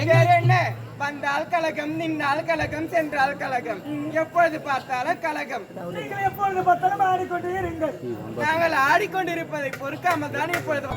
எங்க என்ன வந்தால் கலகம் நின்னால் கலகம் சென்றால் கலகம் எப்பொழுது பார்த்தாலும் கலகம். நீங்கள் எப்பொழுது பார்த்தாலும் ஆடிக்கொண்டே இருங்கள். நாங்கள் ஆடிக்கொண்டிருப்பதை பொறுக்காம தான் இப்பொழுது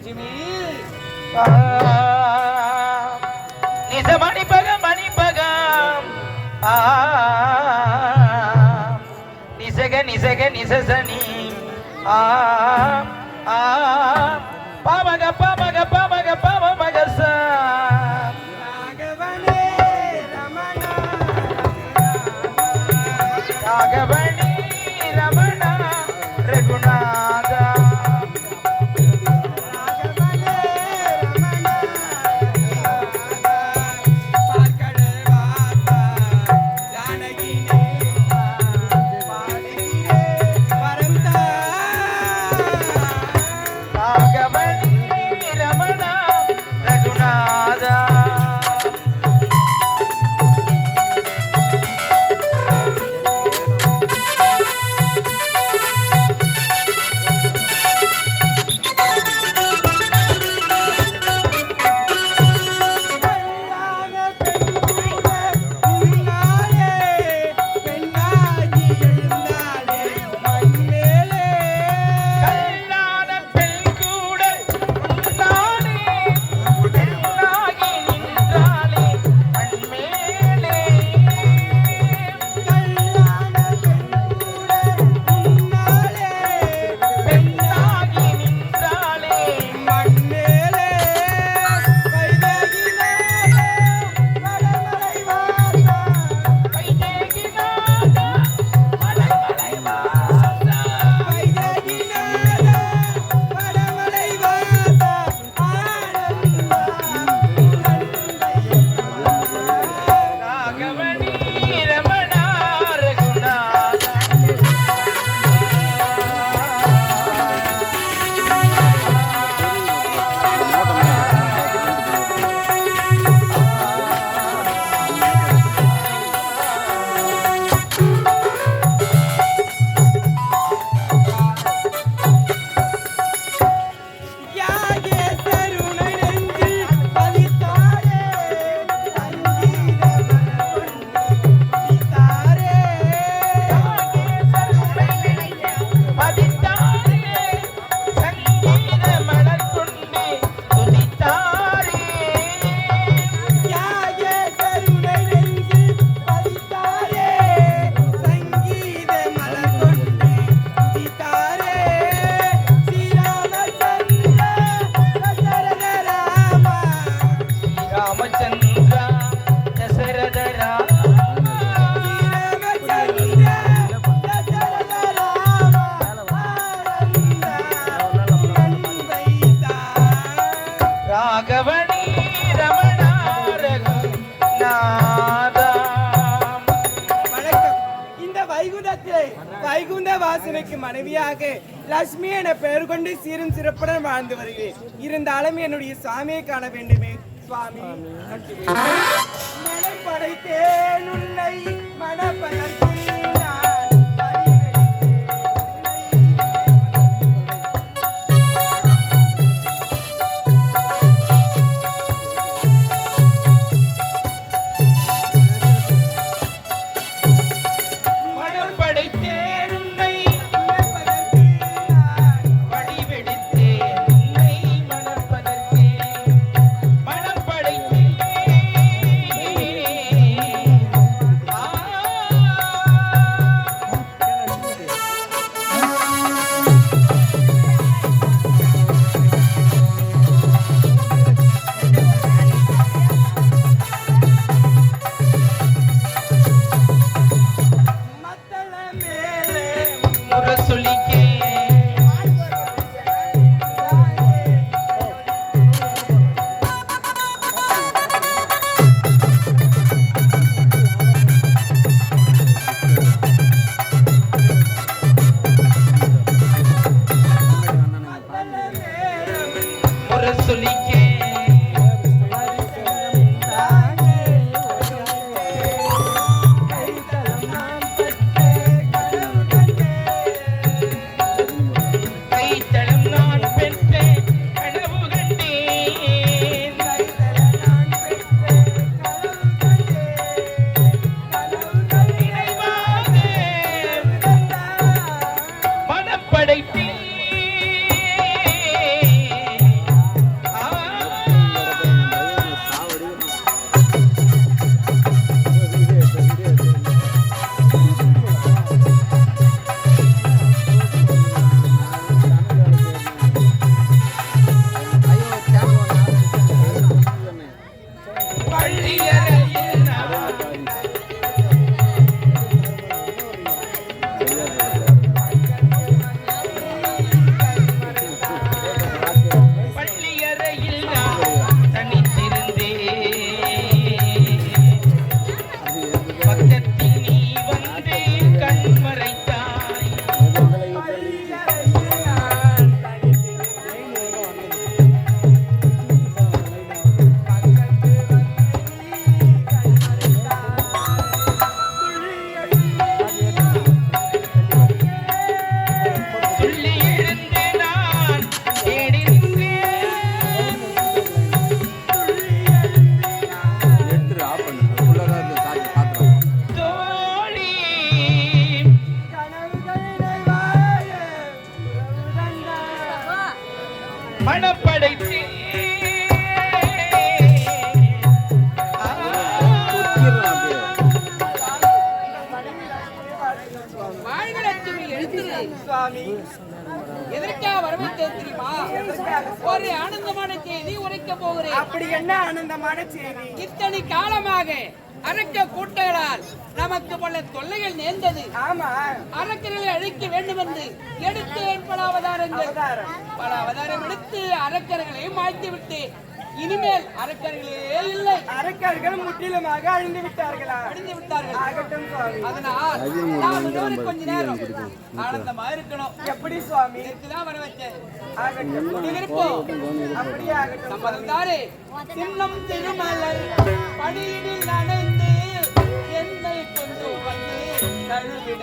லட்சுமி நிஜ மணிபகம் மணிபகம் நிசக நிசக நிசசனி. ஆ ஆ பாவக பாவ வைகுந்த குலதெய்வக்கு மனைவியாக லட்சுமி என பெயர் கொண்டு சீரும் சிறப்புடன் வாழ்ந்து வருகிறேன். இருந்தாலும் என்னுடைய சுவாமியை காண வேண்டுமே. சுவாமி மனம் படைத்தேன் உன்னை மனப்பதற்கில் ஒரு ஆனந்தமான செய்தி உரைக்க போகிறேன். அப்படி என்ன ஆனந்தமான செய்தி? இத்தனை காலமாக அரக்க கூட்டங்களால் நமக்கு பல தொல்லைகள் நேர்ந்தது. ஆமா. அரக்கர்களை அழிக்க வேண்டும் என்று எடுத்தேன் பல அவதாரங்கள். பல அவதாரம் எடுத்து அரக்கர்களை மாய்த்து விட்டு இனிமேல் அரக்கர்களே இல்லை. அரக்கர்கள் முற்றிலுமாக அழிந்து விட்டார்களா? அழிந்து விட்டார்கள். ஆகட்டும் சுவாமி. அதனால் கொஞ்ச நேரம் ஆனந்தமா இருக்கணும். எப்படி சுவாமி? இதற்குதான் வர வச்சேன். ஆகட்டும். உங்க விருப்பம் அப்படியே ஆகட்டும் சம்மதம் தாரே சின்னம் திருமலர் பணியினில் நனைந்து என்னை கொண்டு வந்து தழுவிட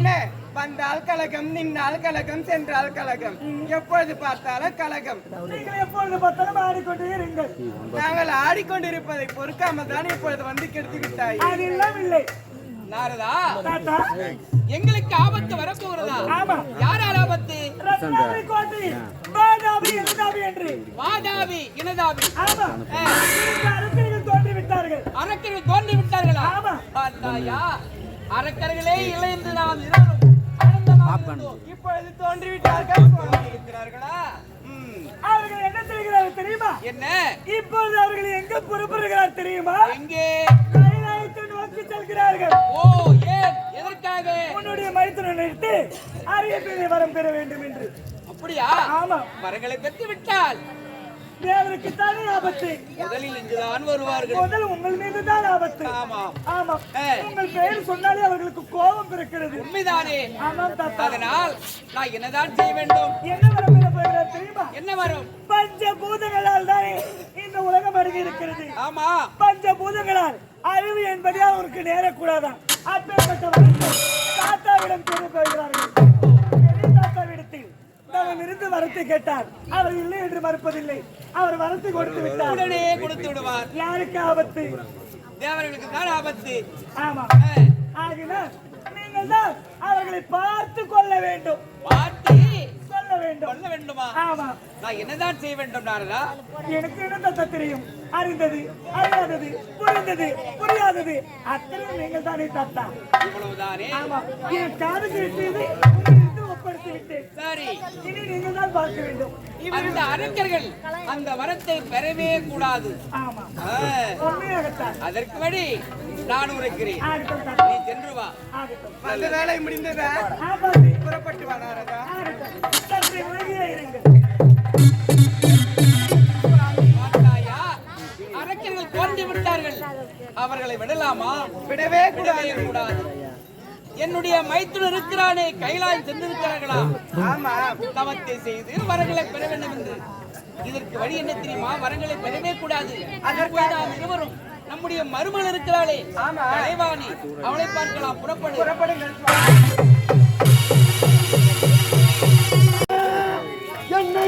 என்ன? வந்தால் கலகம் நின்னால் கலகம் சென்றால் கலகம் எப்பொழுது பார்த்தாலும் கலகம் நீங்கள் எப்பொழுது பார்த்தாலும் ஆடிக்கொண்டே இருங்கள். நாங்கள் ஆடிக்கொண்டிருப்பதை பொறுக்காமல் தான் இப்பொழுது வந்து கெடுத்து விட்டாய். அதெல்லாம் இல்லை நாரதா? எங்களுக்கு ஆபத்து வரப்போகிறதா? ஆமா. யாரால் ஆபத்து? வாதாபி இனதாபி அரசர்கள் தோன்றி விட்டார்கள் அரக்கர்கள் தோன்றி விட்டார்களா ஆமா. பார்த்தாயா? அரக்கர்களே இல்லை என்று நாம் இருவரும். இப்பொழுது தோன்றிவிட்டார்கள். இருக்கிறார்களா. அவர்கள் என்ன செய்கிறார்கள் தெரியுமா? என்ன? இப்பொழுது அவர்கள் எங்க புறப்படுகிறார் தெரியுமா? எங்கே? கைலாயத்தை நோக்கி செல்கிறார்கள். ஓ ஏன்? எதற்காக? உன்னுடைய மைத்துனன் நிறுத்து அரியப்பேரை வரம் பெற வேண்டும் என்று. அப்படியா? ஆமா. மரங்களை பெற்று விட்டால் தேவருக்கு தானே ஆபத்து. முதலில் இங்குதான் வருவார்கள். முதல் உங்கள் மீது தான் ஆபத்து. ஆமா. ஆமா. உங்கள் பெயர் சொன்னாலே அவர்களுக்கு கோபம் பிறக்கிறது. உண்மைதானே? ஆமாம் தாத்தா. அதனால் நான் என்னதான் செய்ய வேண்டும்? என்ன வரம் தெரியுமா? என்ன வரும்? பஞ்ச பூதங்களால் தானே இந்த உலகம் அருகே இருக்கிறது ஆமா. பஞ்ச பூதங்களால் அறிவு என்பதே அவருக்கு நேரக்கூடாதான். அப்பேற்பட்ட வரத்தை தாத்தாவிடம் பெற நம்ம என்னிடமிருந்து வரத்தை கேட்டார். அவர் இல்லை என்று மறுப்பதில்லை. அவர் வரத்தை கொடுத்து விட்டார். உடனே கொடுத்து விடுவார். யாருக்கு ஆபத்து? தேவர்களுக்கு தான் ஆபத்து. ஆமா. ஆகினால் நீங்கள் தான் அவர்களை பார்த்து கொள்ள வேண்டும். பார்த்து சொல்ல வேண்டும். சொல்ல வேண்டுமா? ஆமா. நான் என்னதான் செய்ய வேண்டும் நாரதா? எனக்கு என்ன தெரியும்? அறிந்தது அறியாதது புரிந்தது புரியாதது. அத்தனையும் நீங்கள் தானே தத்தா. இவ்வளவுதானே? ஆமா. என் காதுக்கு விட்டது ஒப்படைத்து விட்டேன் சரி. இனி நீங்கள் தான் பார்க்க வேண்டும். அந்த அரக்கர்கள் அந்த வரத்தை பெறவே கூடாது. அதற்கு வழி நான் உரைக்கிறேன். நீ சென்று வா. அந்த வேலை முடிந்ததா? புறப்பட்டு வா நாரதா. அரக்கர்கள் தோன்றி விட்டார்கள். அவர்களை விடலாமா? விடவே விடவே கூடாது. என்னுடைய மைத்துனர் இருக்கிறானே கைலாயம் சென்றிருக்கிறார்களா? ஆமா தவத்தை செய்து வரங்களை பெற வேண்டும் என்று. இதற்கு வழி என்ன தெரியுமா? வரங்களை பெறவே கூடாது. அதற்கு நாம் இருவரும் நம்முடைய மருமகள் இருக்கிறாளே. ஆமா. கலைவாணி அவளை பார்க்கலாம். புறப்படு. புறப்படுங்கள். என்னை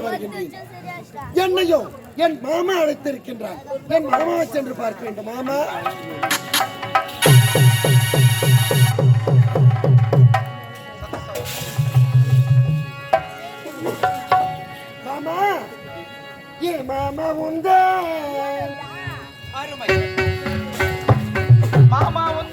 கொண்டு வருகின்றேன் என்னையும் என் மாமா அழைத்திருக்கின்றார். என் மாமாவை சென்று பார்க்க வேண்டும் மாமா. மாமா என் மாமா அருமை மாமா உந்தன்.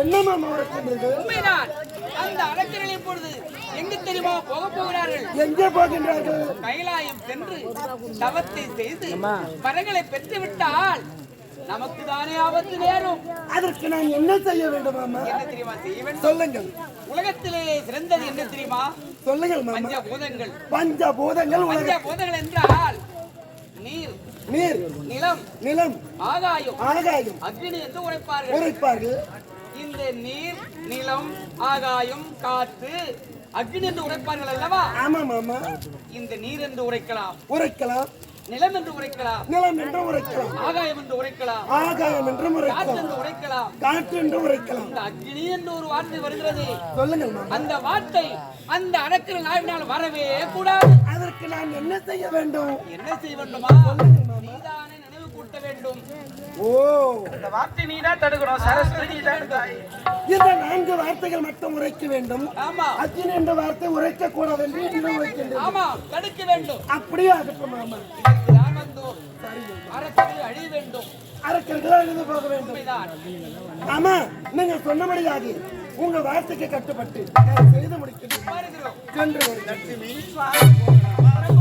உண்மைதான். அந்த அரக்கர்கள் இப்பொழுது எங்கு தெரியுமா போக போகிறார்கள்? எங்கே போகின்றார்கள்? கைலாயம் சென்று தவத்தை செய்து வரங்களை பெற்று விட்டால் நமக்கு தானே ஆபத்து நேரும். அதற்கு நான் என்ன செய்ய வேண்டும் என்ன தெரியுமா செய்ய வேண்டும் சொல்லுங்கள். உலகத்திலே சிறந்தது என்ன தெரியுமா? சொல்லுங்கள் பஞ்ச பூதங்கள் பஞ்ச பூதங்கள் பஞ்ச பூதங்கள் என்றால் நீர் நீர் நிலம் நிலம் ஆகாயம். ஆகாயம். அக்னி என்று உரைப்பார்கள். உரைப்பார்கள். இந்த நீர் நிலம் ஆகாயம் காற்று அக்னி என்று உரைப்பார்கள் அல்லவா? ஆமா மாமா இந்த நீர் என்று உரைக்கலாம். உரைக்கலாம். நிலம் என்று உரைக்கலாம். நிலம் என்று உரைக்கலாம். ஆகாயம் என்று உரைக்கலாம். ஆகாயம் என்று உரைக்கலாம். என்று உரைக்கலாம். காற்று என்று உரைக்கலாம். இந்த அக்னி என்று ஒரு வார்த்தை வருகிறது. சொல்லுங்கள் மாமா. அந்த வார்த்தை அந்த அரக்கிற நாவினால் வரவே கூடாது. அதற்கு நான் என்ன செய்ய வேண்டும்? என்ன செய்ய வேண்டுமா? வேண்டும். ஓ. இந்த வார்த்தை நீ தான் தடுக்கணும். சரஸ்வதி நீ தான் இந்த நான்கு வார்த்தைகள் மட்டும் உரைக்க வேண்டும். ஆமா. அக்கினி என்ற வார்த்தை உரைக்க கூடாது என்று என்ன உரைக்கின்றது ஆமா தடுக்க வேண்டும். அப்படியே தான் வந்தோம் அரக்கர்கள் அழிய வேண்டும். அரக்கர்கள் அழிந்து போக வேண்டும். ஆமா நீங்க சொன்னபடியாக உங்க வார்த்தைக்கு கட்டுப்பட்டு செய்து சென்று வருகிறேன். புறப்படு